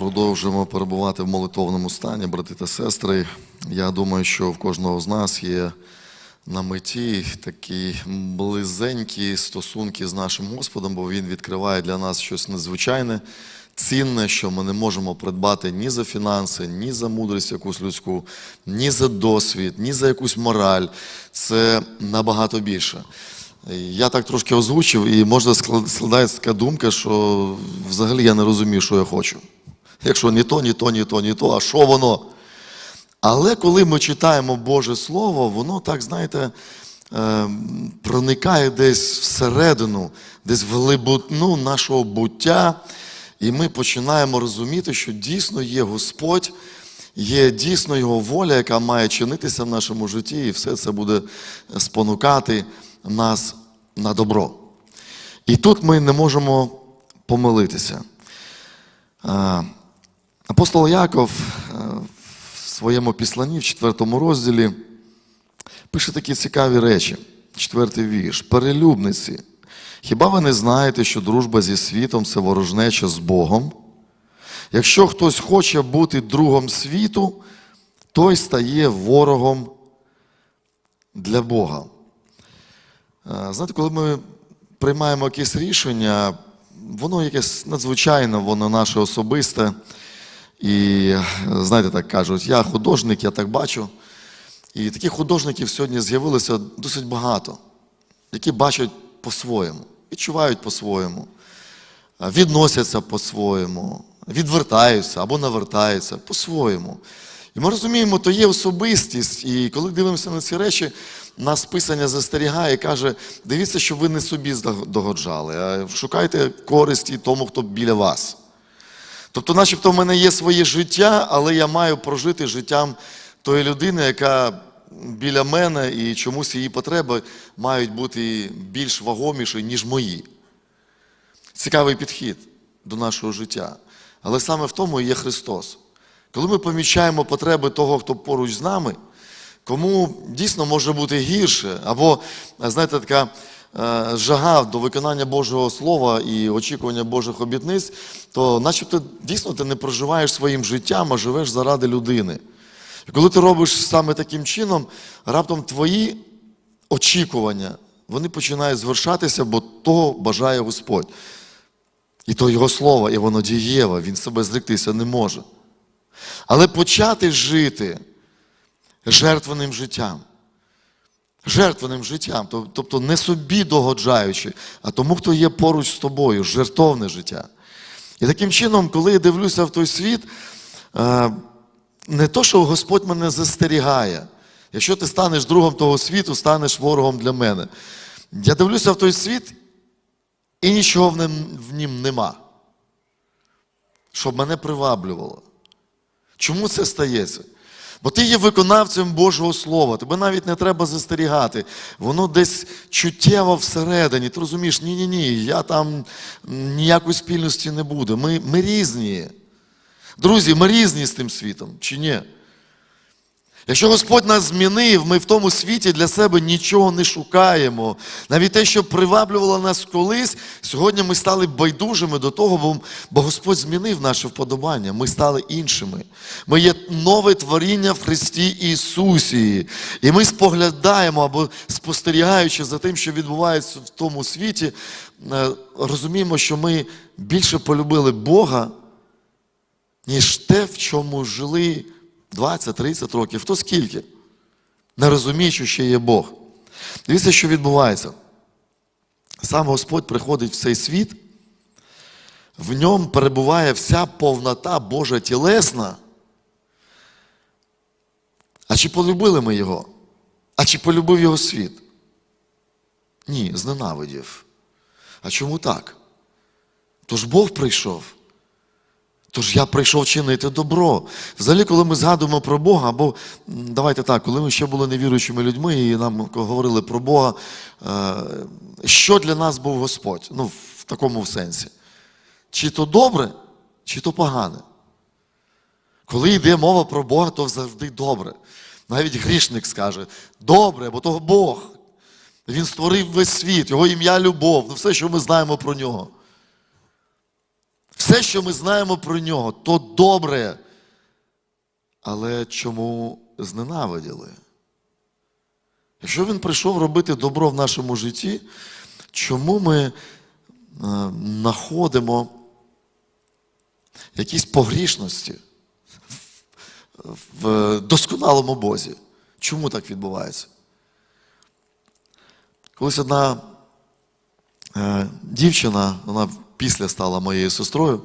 Продовжуємо перебувати в молитовному стані, брати та сестри. Я думаю, що в кожного з нас є на меті такі близенькі стосунки з нашим Господом, бо Він відкриває для нас щось надзвичайне, цінне, що ми не можемо придбати ні за фінанси, ні за мудрість якусь людську, ні за досвід, ні за якусь мораль. Це набагато більше. Я так трошки озвучив, і можна склад- складається така думка, що взагалі я не розумію, що я хочу. Якщо ні то, ні то, ні то, ні то, а що воно? Але коли ми читаємо Боже Слово, воно так, знаєте, е, проникає десь всередину, десь в глибину нашого буття, і ми починаємо розуміти, що дійсно є Господь, є дійсно Його воля, яка має чинитися в нашому житті, і все це буде спонукати нас на добро. І тут ми не можемо помилитися. Апостол Яков е, в своєму післанні, в четвертому розділі, пише такі цікаві речі. Четвертий вірш. Перелюбниці. Хіба ви не знаєте, що дружба зі світом це ворожнеча з Богом? Якщо хтось хоче бути другом світу, той стає ворогом для Бога. Е, Знаєте, коли ми приймаємо якесь рішення, воно якесь надзвичайне, воно наше особисте. І знаєте, так кажуть, я художник, я так бачу. І таких художників сьогодні з'явилося досить багато, які бачать по-своєму, відчувають по-своєму, відносяться по-своєму, відвертаються або навертаються по-своєму. І ми розуміємо, то є особистість, і коли дивимося на ці речі, нас Писання застерігає і каже: дивіться, щоб ви не собі догоджали, а шукайте користі тому, хто біля вас. Тобто, начебто, в мене є своє життя, але я маю прожити життям тої людини, яка біля мене, і чомусь її потреби мають бути більш вагоміші, ніж мої. Цікавий підхід до нашого життя. Але саме в тому і є Христос. Коли ми помічаємо потреби того, хто поруч з нами, кому дійсно може бути гірше, або, знаєте, така е, жага до виконання Божого Слова і очікування Божих обітниць, то начебто дійсно ти не проживаєш своїм життям, а живеш заради людини. І коли ти робиш саме таким чином, раптом твої очікування, вони починають звершатися, бо того бажає Господь. І то Його слово, і воно дієве, він себе зректися не може. Але почати жити жертвеним життям. Жертвеним життям, тобто не собі догоджаючи, а тому, хто є поруч з тобою, жертовне життя. І таким чином, коли я дивлюся в той світ, е, не то, що Господь мене застерігає. Якщо ти станеш другом того світу, станеш ворогом для мене. Я дивлюся в той світ, і нічого в нім нема. Щоб мене приваблювало. Чому це стається? Бо ти є виконавцем Божого Слова, тебе навіть не треба застерігати. Воно десь чуттєво всередині. Ти розумієш, ні-ні ні, я там ніякої спільності не буду. Ми, ми різні. Друзі, ми різні з тим світом, чи ні? Якщо Господь нас змінив, ми в тому світі для себе нічого не шукаємо. Навіть те, що приваблювало нас колись, сьогодні ми стали байдужими до того, бо, Господь змінив наше вподобання. Ми стали іншими. Ми є нове творіння в Христі Ісусі. І ми споглядаємо або спостерігаючи за тим, що відбувається в тому світі, е, розуміємо, що ми більше полюбили Бога, ніж те, в чому жили. 20-30 років, хто скільки? Не розуміючи, що є Бог. Дивіться, що відбувається. Сам Господь приходить в цей світ, в ньому перебуває вся повнота Божа тілесна. А чи полюбили ми його? А чи полюбив його світ? Ні, зненавидів. А чому так? Тож Бог прийшов. Тож я прийшов чинити добро. Взагалі, коли ми згадуємо про Бога, або давайте так, коли ми ще були невіруючими людьми і нам говорили про Бога, е, що для нас був Господь? Ну, в такому сенсі. Чи то добре, чи то погане. Коли йде мова про Бога, то завжди добре. Навіть грішник скаже, добре, бо то Бог. Він створив весь світ, його ім'я любов, ну все, що ми знаємо про нього. Все, що ми знаємо про нього, то добре. Але чому зненавиділи? Якщо він прийшов робити добро в нашому житті, чому ми е, знаходимо якісь погрішності в, досконалому Бозі? Чому так відбувається? Колись одна е, дівчина, вона після стала моєю сестрою,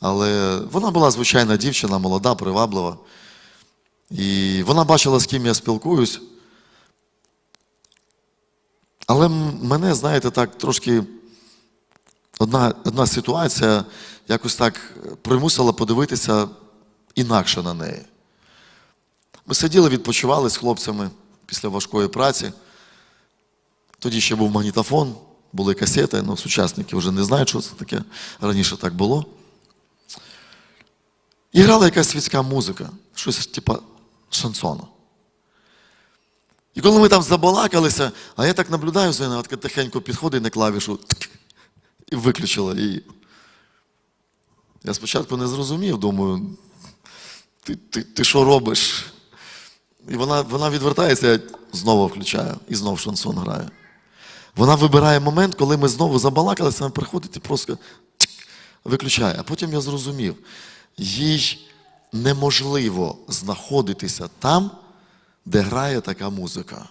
але вона була звичайна дівчина, молода, приваблива. І вона бачила, з ким я спілкуюсь. Але мене, знаєте, так трошки одна, одна ситуація якось так примусила подивитися інакше на неї. Ми сиділи, відпочивали з хлопцями після важкої праці. Тоді ще був магнітофон, були касети, ну, сучасники вже не знають, що це таке. Раніше так було. І грала якась світська музика, щось типа шансону. І коли ми там забалакалися, а я так наблюдаю нею, тихенько підходить на клавішу тк, і виключила її. Я спочатку не зрозумів, думаю, ти, ти, ти що робиш? І вона, вона відвертається, я знову включаю і знову шансон грає. Вона вибирає момент, коли ми знову забалакалися, вона приходить і просто виключає. А потім я зрозумів, їй неможливо знаходитися там, де грає така музика.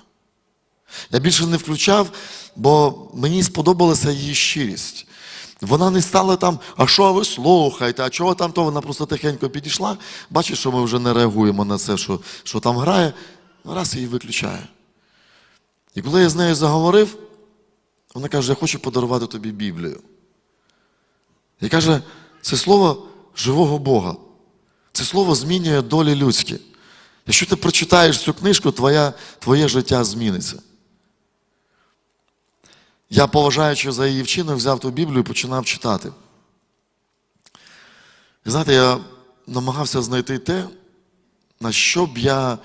Я більше не включав, бо мені сподобалася її щирість. Вона не стала там, а що ви слухаєте, а чого там то? Вона просто тихенько підійшла, бачить, що ми вже не реагуємо на це, що, що там грає, раз її виключає. І коли я з нею заговорив, вона каже, я хочу подарувати тобі Біблію. І каже, це слово живого Бога. Це слово змінює долі людські. Якщо ти прочитаєш цю книжку, твоя, твоє життя зміниться. Я, поважаючи за її вчинок, взяв ту Біблію і починав читати. І знаєте, я намагався знайти те, на що б я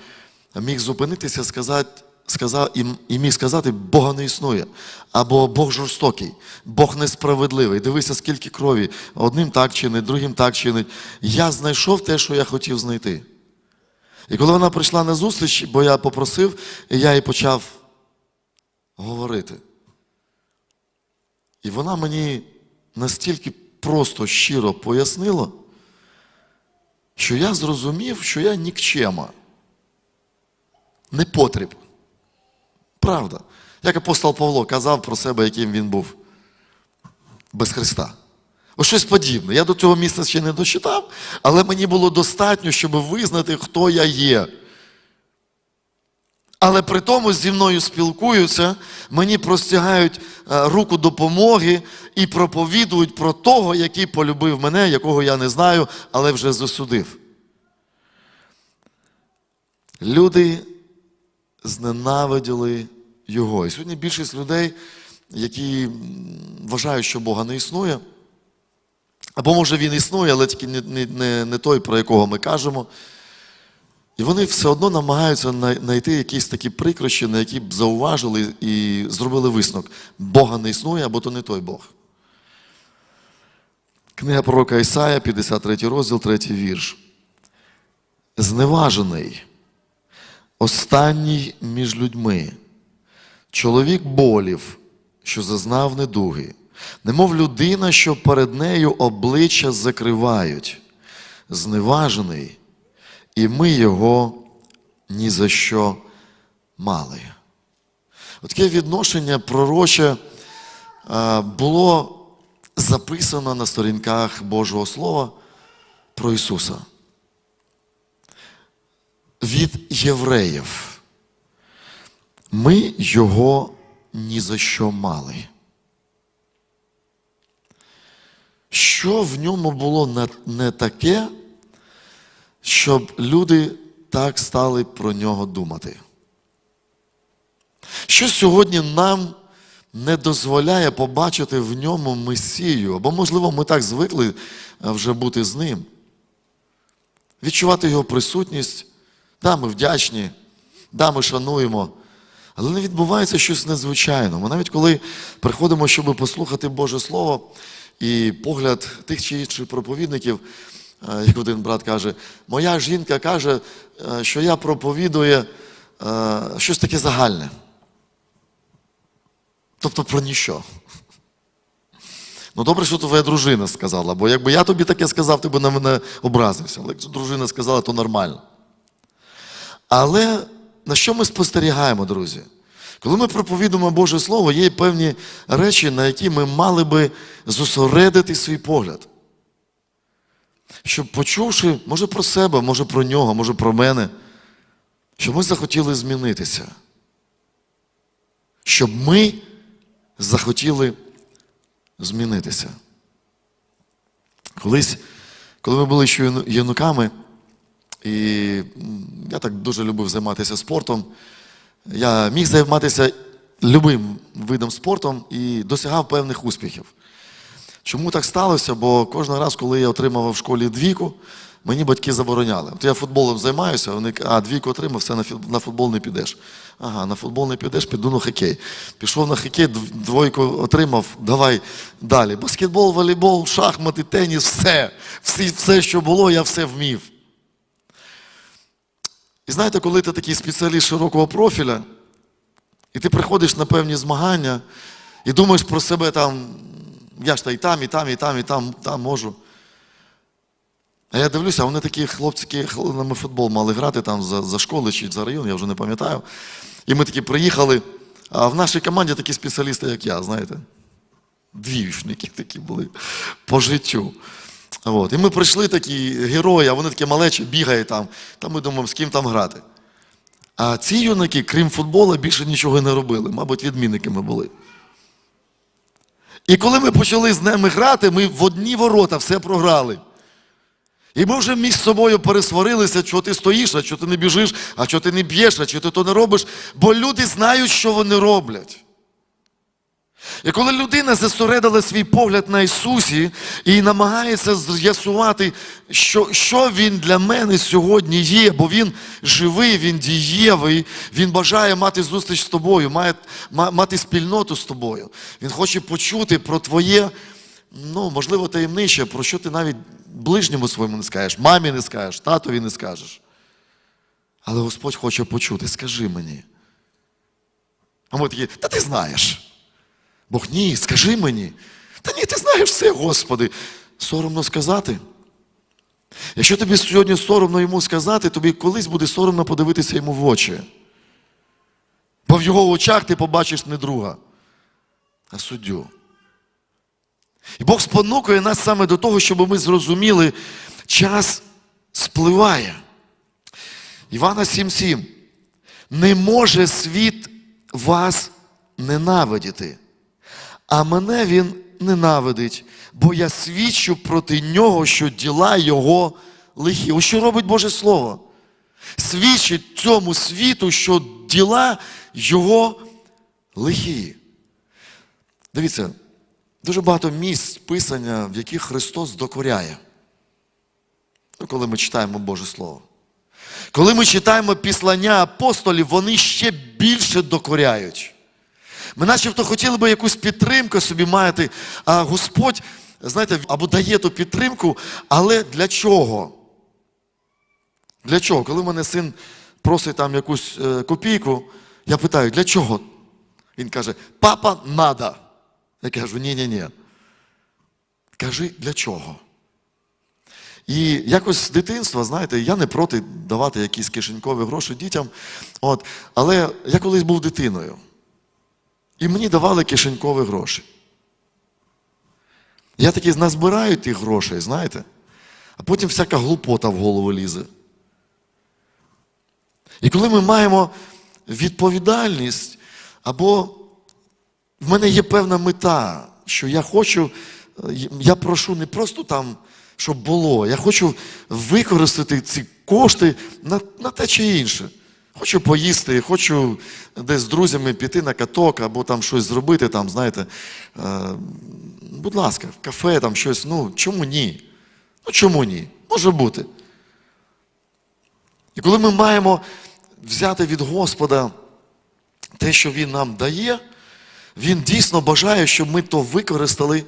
міг зупинитися, і сказати, сказав, і, міг сказати, Бога не існує. Або Бог жорстокий, Бог несправедливий. Дивися, скільки крові. Одним так чинить, другим так чинить. Я знайшов те, що я хотів знайти. І коли вона прийшла на зустріч, бо я попросив, і я їй почав говорити. І вона мені настільки просто щиро пояснила, що я зрозумів, що я нікчема. Не потріб. Правда. Як апостол Павло казав про себе, яким він був без Христа. Ось щось подібне. Я до цього місця ще не дочитав, але мені було достатньо, щоб визнати, хто я є. Але при тому зі мною спілкуються, мені простягають е, руку допомоги і проповідують про того, який полюбив мене, якого я не знаю, але вже засудив. Люди зненавиділи його. І сьогодні більшість людей, які вважають, що Бога не існує, або може він існує, але тільки не, не, не, той, про якого ми кажемо. І вони все одно намагаються знайти якісь такі прикрощі, на які б зауважили і зробили висновок. Бога не існує, або то не той Бог. Книга пророка Ісая, 53 розділ, 3 вірш. Зневажений, останній між людьми, чоловік болів, що зазнав недуги, немов людина, що перед нею обличчя закривають, зневажений, і ми його ні за що мали. От Таке відношення пророче було записано на сторінках Божого Слова про Ісуса. Від євреїв. Ми його ні за що мали. Що в ньому було не- таке, щоб люди так стали про нього думати? Що сьогодні нам не дозволяє побачити в ньому Месію? Або, можливо, ми так звикли е, вже бути з ним. Відчувати його присутність. Да, ми вдячні, да, ми шануємо. Але не відбувається щось незвичайне. Ми навіть коли приходимо, щоб послухати Боже Слово, І погляд тих чи інших проповідників, е, як один брат каже, моя жінка каже, е, що я проповідую е, щось таке загальне. Тобто про ніщо. Ну, добре, що твоя дружина сказала, бо якби я тобі таке сказав, ти б на мене образився. Але якщо дружина сказала, то нормально. Але на що ми спостерігаємо, друзі? Коли ми проповідуємо Боже Слово, є певні речі, на які ми мали би зосередити свій погляд. Щоб почувши, може про себе, може про нього, може про мене, щоб ми захотіли змінитися. Щоб ми захотіли змінитися. Колись, коли ми були ще юну- юнаками, і я так дуже любив займатися спортом, я міг займатися любим видом спортом і досягав певних успіхів. Чому так сталося? Бо кожен раз, коли я отримав в школі двійку, мені батьки забороняли. От я футболом займаюся, вони а двійку отримав, все на футбол не підеш. Ага, на футбол не підеш, піду на хокей. Пішов на хокей, двойку отримав, давай далі. Баскетбол, волейбол, шахмати, теніс, все. Всі, все, що було, я все вмів. І знаєте, коли ти такий спеціаліст широкого профіля, і ти приходиш на певні змагання і думаєш про себе там, я ж та і там, і там, і там, і там, там можу. А я дивлюся, вони такі хлопці, ми футбол мали грати там за, за школи чи за район, я вже не пам'ятаю. І ми такі приїхали, а в нашій команді такі спеціалісти, як я, знаєте. Двіючники такі були по життю. От. І ми прийшли такі герої, а вони такі малечі, бігають там. Та ми думаємо, з ким там грати. А ці юнаки, крім футболу, більше нічого не робили. Мабуть, відмінниками були. І коли ми почали з ними грати, ми в одні ворота все програли. І ми вже між собою пересварилися, що ти стоїш, а що ти не біжиш, а що ти не б'єш, а що ти то не робиш, бо люди знають, що вони роблять. І коли людина зосередила свій погляд на Ісусі і намагається з'ясувати, що, що Він для мене сьогодні є, бо Він живий, Він дієвий, Він бажає мати зустріч з тобою, має, мати спільноту з тобою. Він хоче почути про твоє, ну, можливо, таємниче, про що ти навіть ближньому своєму не скажеш, мамі не скажеш, татові не скажеш. Але Господь хоче почути, скажи мені. А ми такі, та ти знаєш. Бог ні, скажи мені. Та ні, ти знаєш все, Господи. Соромно сказати. Якщо тобі сьогодні соромно йому сказати, тобі колись буде соромно подивитися йому в очі. Бо в його очах ти побачиш не друга, а суддю. І Бог спонукує нас саме до того, щоб ми зрозуміли, час спливає. Івана 7,7. Не може світ вас ненавидіти, а мене він ненавидить, бо я свідчу проти нього, що діла його лихі. Ось що робить Боже Слово? Свідчить цьому світу, що діла його лихі. Дивіться, дуже багато місць писання, в яких Христос докоряє. Ну, коли ми читаємо Боже Слово. Коли ми читаємо післання апостолів, вони ще більше докоряють. Ми начебто хотіли би якусь підтримку собі мати, а Господь, знаєте, або дає ту підтримку, але для чого? Для чого? Коли в мене син просить там якусь е, копійку, я питаю, для чого? Він каже, папа, надо. Я кажу, ні-ні-ні. Кажи, для чого? І якось з дитинства, знаєте, я не проти давати якісь кишенькові гроші дітям. От, але я колись був дитиною. І мені давали кишенькові гроші. Я такий назбираю тих грошей, знаєте, а потім всяка глупота в голову лізе. І коли ми маємо відповідальність, або в мене є певна мета, що я хочу, я прошу не просто там, щоб було, я хочу використати ці кошти на, на те чи інше. Хочу поїсти, хочу десь з друзями піти на каток або там щось зробити, там, знаєте, е, будь ласка, в кафе, там щось. Ну, чому ні? Ну чому ні? Може бути. І коли ми маємо взяти від Господа те, що Він нам дає, Він дійсно бажає, щоб ми то використали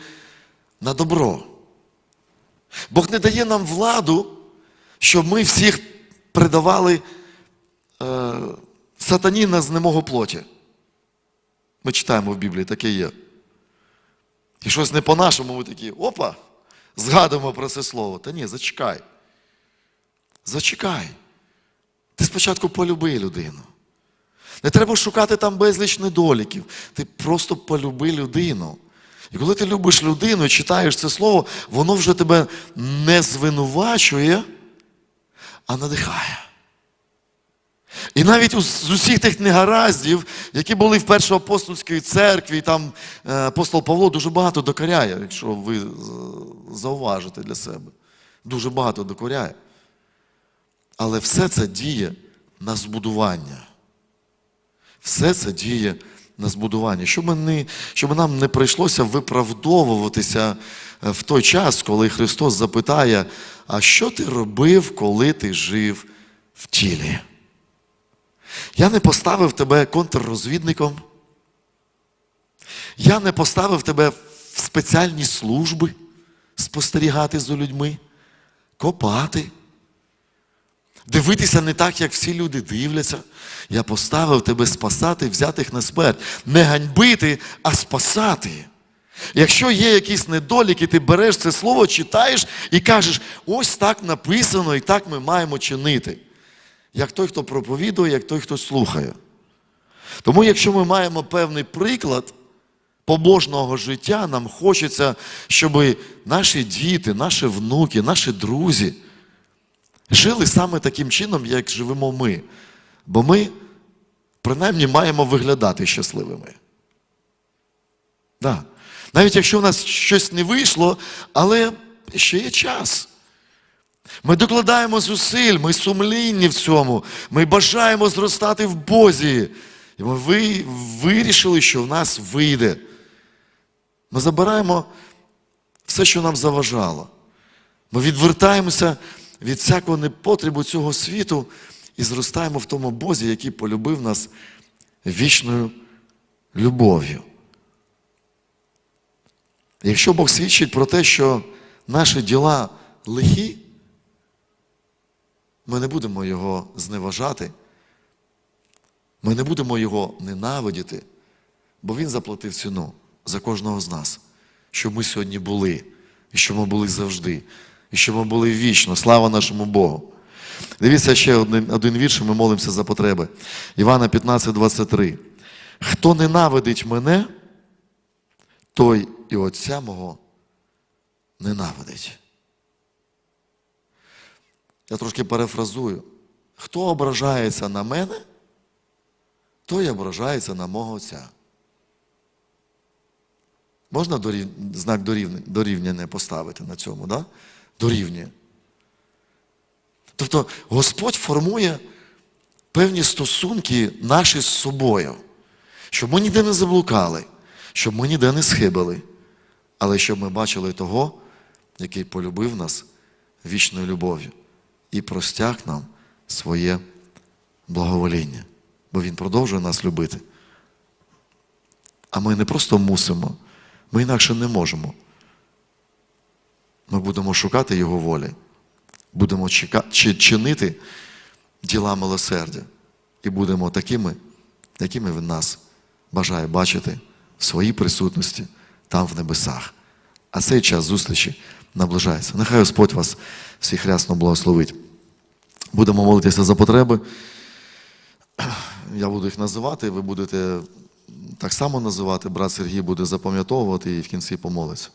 на добро. Бог не дає нам владу, щоб ми всіх придавали е, сатані на знемогу плоті. Ми читаємо в Біблії, таке є. І щось не по-нашому, ми такі, опа, згадуємо про це слово. Та ні, зачекай. Зачекай. Ти спочатку полюби людину. Не треба шукати там безліч недоліків. Ти просто полюби людину. І коли ти любиш людину і читаєш це слово, воно вже тебе не звинувачує, а надихає. І навіть з усіх тих негараздів, які були в першоапостольській церкві, там е, апостол Павло дуже багато докоряє, якщо ви зауважите для себе. Дуже багато докоряє. Але все це діє на збудування. Все це діє на збудування. Щоб, не, щоб нам не прийшлося виправдовуватися е, в той час, коли Христос запитає, а що ти робив, коли ти жив в тілі? Я не поставив тебе контррозвідником. Я не поставив тебе в спеціальні служби спостерігати за людьми, копати. Дивитися не так, як всі люди дивляться. Я поставив тебе спасати, взяти їх на смерть. Не ганьбити, а спасати. Якщо є якісь недоліки, ти береш це слово, читаєш і кажеш, ось так написано, і так ми маємо чинити. Як той, хто проповідує, як той, хто слухає. Тому, якщо ми маємо певний приклад побожного життя, нам хочеться, щоб наші діти, наші внуки, наші друзі жили саме таким чином, як живемо ми. Бо ми, принаймні, маємо виглядати щасливими. Да. Навіть якщо у нас щось не вийшло, але ще є час. Ми докладаємо зусиль, ми сумлінні в цьому, ми бажаємо зростати в Бозі. І ми ви, вирішили, що в нас вийде. Ми забираємо все, що нам заважало. Ми відвертаємося від всякого непотребу цього світу і зростаємо в тому Бозі, який полюбив нас вічною любов'ю. Якщо Бог свідчить про те, що наші діла лихі, ми не будемо його зневажати, ми не будемо його ненавидіти, бо Він заплатив ціну за кожного з нас, щоб ми сьогодні були, і щоб ми були завжди, і щоб ми були вічно. Слава нашому Богу. Дивіться ще один, один вірш, ми молимося за потреби. Івана 15, 23. Хто ненавидить мене, той і Отця мого ненавидить. Я трошки перефразую. Хто ображається на мене, той ображається на мого Отця. Можна дорів... знак дорівняння, поставити на цьому, да? Дорівнює. Тобто Господь формує певні стосунки наші з собою, щоб ми ніде не заблукали, щоб ми ніде не схибили, але щоб ми бачили того, який полюбив нас вічною любов'ю і простяг нам своє благовоління. Бо Він продовжує нас любити. А ми не просто мусимо, ми інакше не можемо. Ми будемо шукати Його волі, будемо чинити діла милосердя і будемо такими, якими Він нас бажає бачити в своїй присутності там в небесах. А цей час зустрічі наближається. Нехай Господь вас всіх рясно благословить. Будемо молитися за потреби. Я буду їх називати, ви будете так само називати. Брат Сергій буде запам'ятовувати і в кінці помолиться.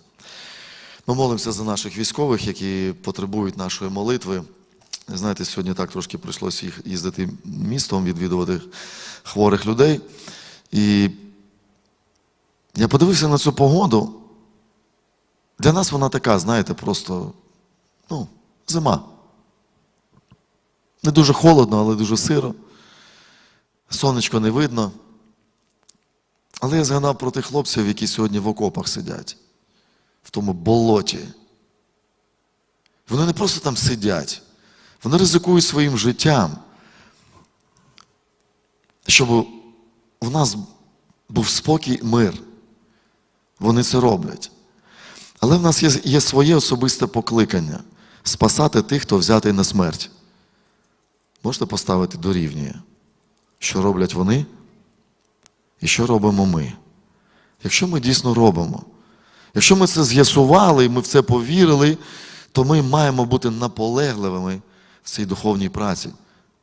Ми молимося за наших військових, які потребують нашої молитви. Знаєте, сьогодні так трошки прийшлося їх їздити містом, відвідувати хворих людей. І я подивився на цю погоду. Для нас вона така, знаєте, просто ну, зима. Не дуже холодно, але дуже сиро. Сонечко не видно. Але я згадав про тих хлопців, які сьогодні в окопах сидять, в тому болоті. Вони не просто там сидять, вони ризикують своїм життям, щоб в нас був спокій, мир. Вони це роблять. Але в нас є, є своє особисте покликання спасати тих, хто взятий на смерть. Можете поставити дорівнює, що роблять вони і що робимо ми. Якщо ми дійсно робимо, якщо ми це з'ясували і ми в це повірили, то ми маємо бути наполегливими в цій духовній праці,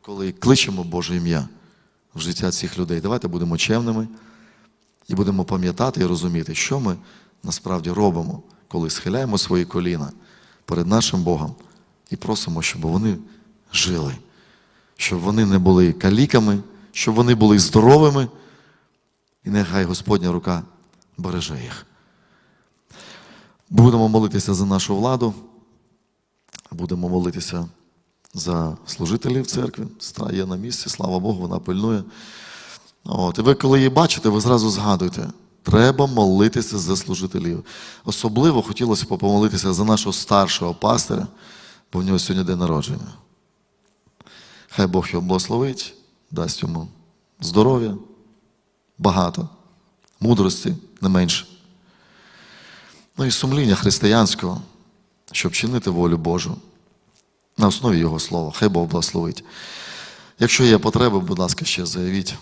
коли кличемо Боже ім'я в життя цих людей. Давайте будемо чемними і будемо пам'ятати і розуміти, що ми насправді робимо, коли схиляємо свої коліна перед нашим Богом і просимо, щоб вони жили, щоб вони не були каліками, щоб вони були здоровими, і нехай Господня рука береже їх. Будемо молитися за нашу владу, будемо молитися за служителів церкви. Сестра є на місці, слава Богу, вона пильнує. От, і ви, коли її бачите, ви зразу згадуєте, треба молитися за служителів. Особливо хотілося б помолитися за нашого старшого пастиря, бо в нього сьогодні день народження. Хай Бог його благословить, дасть йому здоров'я, багато, мудрості не менше. Ну і сумління християнського, щоб чинити волю Божу на основі Його слова. Хай Бог благословить. Якщо є потреби, будь ласка, ще заявіть.